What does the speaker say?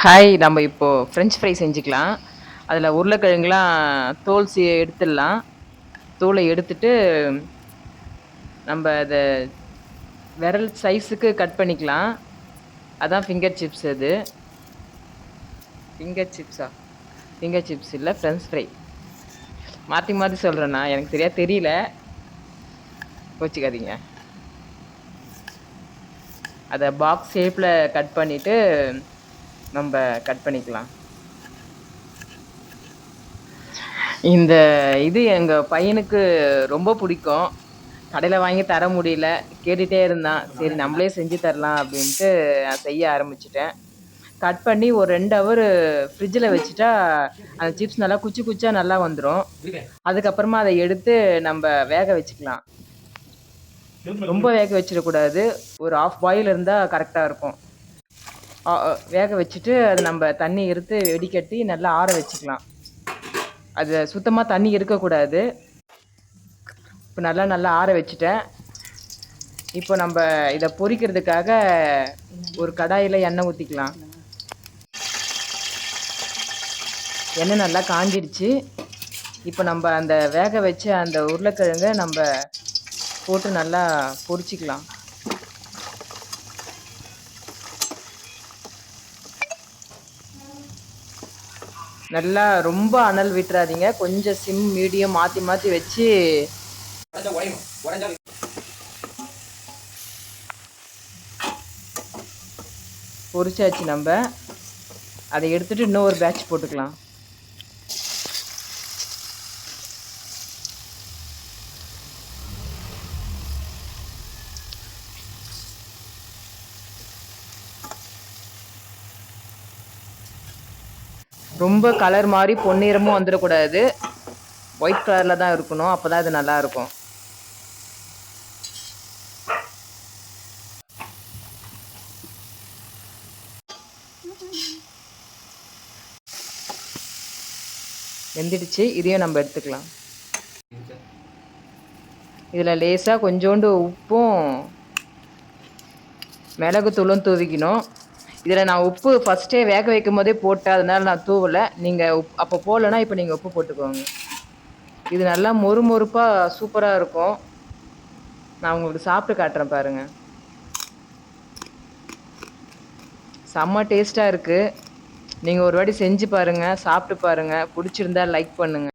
Hi நம்ம இப்போது French fry செஞ்சுக்கலாம். அதில் உருளைக்கிழங்குலாம் தோல் சி எடுத்துடலாம். தோலை எடுத்துட்டு நம்ம அதை விரல் சைஸுக்கு கட் பண்ணிக்கலாம். அதான் ஃபிங்கர் சிப்ஸ் அது. ஃபிங்கர் சிப்ஸா ஃபிங்கர் சிப்ஸ் இல்லை ஃப்ரெஞ்ச் ஃப்ரை மாற்றி மாற்றி சொல்கிறேண்ணா எனக்கு சரியாக தெரியல. கோச்சிக்காதீங்க. அதை பாக்ஸ் ஷேப்பில் கட் பண்ணிவிட்டு நம்ம கட் பண்ணிக்கலாம். இந்த இது எங்கள் பையனுக்கு ரொம்ப பிடிக்கும். கடையில் வாங்கி தர முடியல. கேட்டுகிட்டே இருந்தான். சரி நம்மளே செஞ்சு தரலாம் அப்படின்ட்டு நான் செய்ய ஆரம்பிச்சிட்டேன். கட் பண்ணி ஒரு ரெண்டு ஹவர் ஃப்ரிட்ஜில் வச்சுட்டா அந்த சிப்ஸ் நல்லா குச்சி குச்சா நல்லா வந்துடும் அதுக்கப்புறமா அதை எடுத்து நம்ம வேக வச்சுக்கலாம். ரொம்ப வேக வச்சிடக்கூடாது. ஒரு ஆஃப் பாயில் இருந்தால் கரெக்டாக இருக்கும். வேக வச்சுட்டு அது நம்ம தண்ணி எடுத்து வெடிக்கட்டி நல்லா ஆற வச்சுக்கலாம். அது சுத்தமாக தண்ணி இருக்கக்கூடாது. இப்போ நல்லா நல்லா ஆற வச்சுட்டேன். இப்போ நம்ம இதை பொரிக்கிறதுக்காக ஒரு கடாயில் எண்ணெய் ஊற்றிக்கலாம் எண்ணெய் நல்லா காஞ்சிடுச்சு இப்போ நம்ம அந்த வேக வச்ச அந்த உருளைக்கிழங்கை நம்ம போட்டு நல்லா பொரிச்சிக்கலாம் நல்லா ரொம்ப அனல் விட்டுறாதீங்க. கொஞ்சம் சிம் மீடியம் மாற்றி மாற்றி வச்சு பொரிச்சாச்சு நம்ம. அதை எடுத்துகிட்டு இன்னும் ஒரு பேட்ச் போட்டுக்கலாம். ரொம்ப கலர் மாதிரி பொன்னிறமும் வந்துடக்கூடாது. ஒயிட் கலரில் தான் இருக்கணும். அப்போ தான் இது நல்லா இருக்கும். வெந்துடுச்சு. இதையும் நம்ம எடுத்துக்கலாம். இதில் லேசாக கொஞ்சோண்டு உப்பும் மிளகுத்தூளும் தூவிக்கணும். இதில் நான் உப்பு ஃபஸ்ட்டே வேக வைக்கும் போதே போட்டேன் அதனால நான் தூவலை. நீங்கள் உப் அப்போ போடலன்னா இப்போ நீங்கள் உப்பு போட்டுக்கோங்க. இது நல்லா மொறு மொறுப்பாக சூப்பராக இருக்கும். நான் உங்களுக்கு சாப்பிட்டு காட்டுறேன் பாருங்கள் செம்ம டேஸ்ட்டாக இருக்குது நீங்கள் ஒரு வாட்டி செஞ்சு பாருங்கள் சாப்பிட்டு பாருங்கள் பிடிச்சிருந்தா லைக் பண்ணுங்கள்